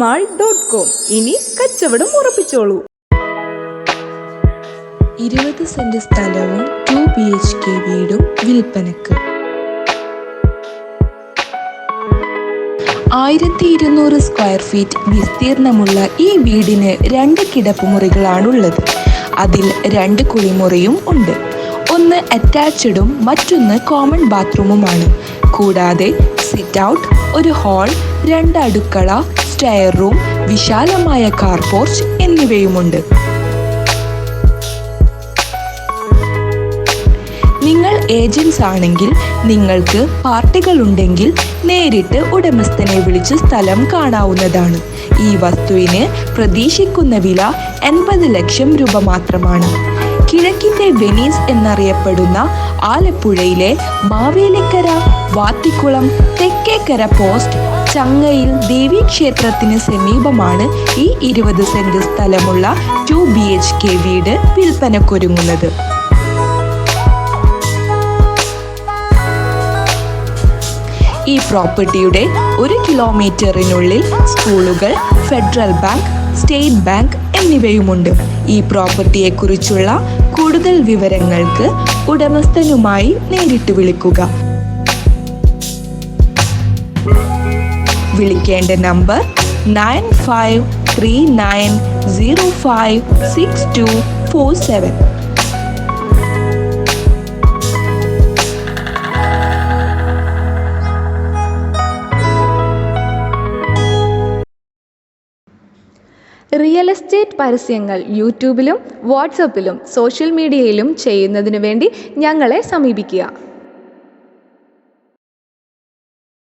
Mall dot com ഇനി കച്ചവടം ഉറപ്പിച്ചോളൂ. ഇരുപത് സെന്റ് സ്ഥലവും ടു ബി എച്ച് കെ വീടും വിൽപ്പനക്ക്. ആയിരത്തി ഇരുന്നൂറ് സ്ക്വയർ ഫീറ്റ് വിസ്തീർണമുള്ള ഈ വീടിന് രണ്ട് കിടപ്പുമുറികളാണുള്ളത്. അതിൽ രണ്ട് കുളിമുറിയും ഉണ്ട്. ഒന്ന് അറ്റാച്ച്ഡും മറ്റൊന്ന് കോമൺ ബാത്റൂമുമാണ്. കൂടാതെ സിറ്റ് ഔട്ട് ഒരു ഹാൾ രണ്ട് അടുക്കള സ്റ്റെയർ റൂം വിശാലമായ കാർ പോർച്ച് എന്നിവയുമുണ്ട്. നിങ്ങൾ ഏജൻസ് ആണെങ്കിൽ നിങ്ങൾക്ക് പാർട്ടികൾ ഉണ്ടെങ്കിൽ നേരിട്ട് ഉടമസ്ഥനെ വിളിച്ച് സ്ഥലം കാണാവുന്നതാണ്. ഈ വസ്തുവിന് പ്രതീക്ഷിക്കുന്ന വില എൺപത് ലക്ഷം രൂപ മാത്രമാണ്. കിഴക്കിന്റെ വെനീസ് എന്നറിയപ്പെടുന്ന ആലപ്പുഴയിലെ മാവേലിക്കര വാത്തിക്കുളം തെക്കേക്കര പോസ്റ്റ് ചങ്ങയിൽ ദേവീക്ഷേത്രത്തിന് സമീപമാണ് ഈ ഇരുപത് സെന്റ് സ്ഥലമുള്ള ടു ബി എച്ച് കെ വീട് വിൽപ്പനക്കൊരുങ്ങുന്നത്. ഈ പ്രോപ്പർട്ടിയുടെ ഒരു കിലോമീറ്ററിനുള്ളിൽ സ്കൂളുകൾ ഫെഡറൽ ബാങ്ക് സ്റ്റേറ്റ് ബാങ്ക് എന്നിവയുമുണ്ട്. ഈ പ്രോപ്പർട്ടിയെക്കുറിച്ചുള്ള കൂടുതൽ വിവരങ്ങൾക്ക് ഉടമസ്ഥനുമായി നേരിട്ട് വിളിക്കുക. വിളിക്കേണ്ട number nine five three nine zero five six two four seven. Real estate പരസ്യങ്ങൾ യൂട്യൂബിലും വാട്സപ്പിലും സോഷ്യൽ മീഡിയയിലും ചെയ്യുന്നതിനു വേണ്ടി ഞങ്ങളെ സമീപിക്കുക.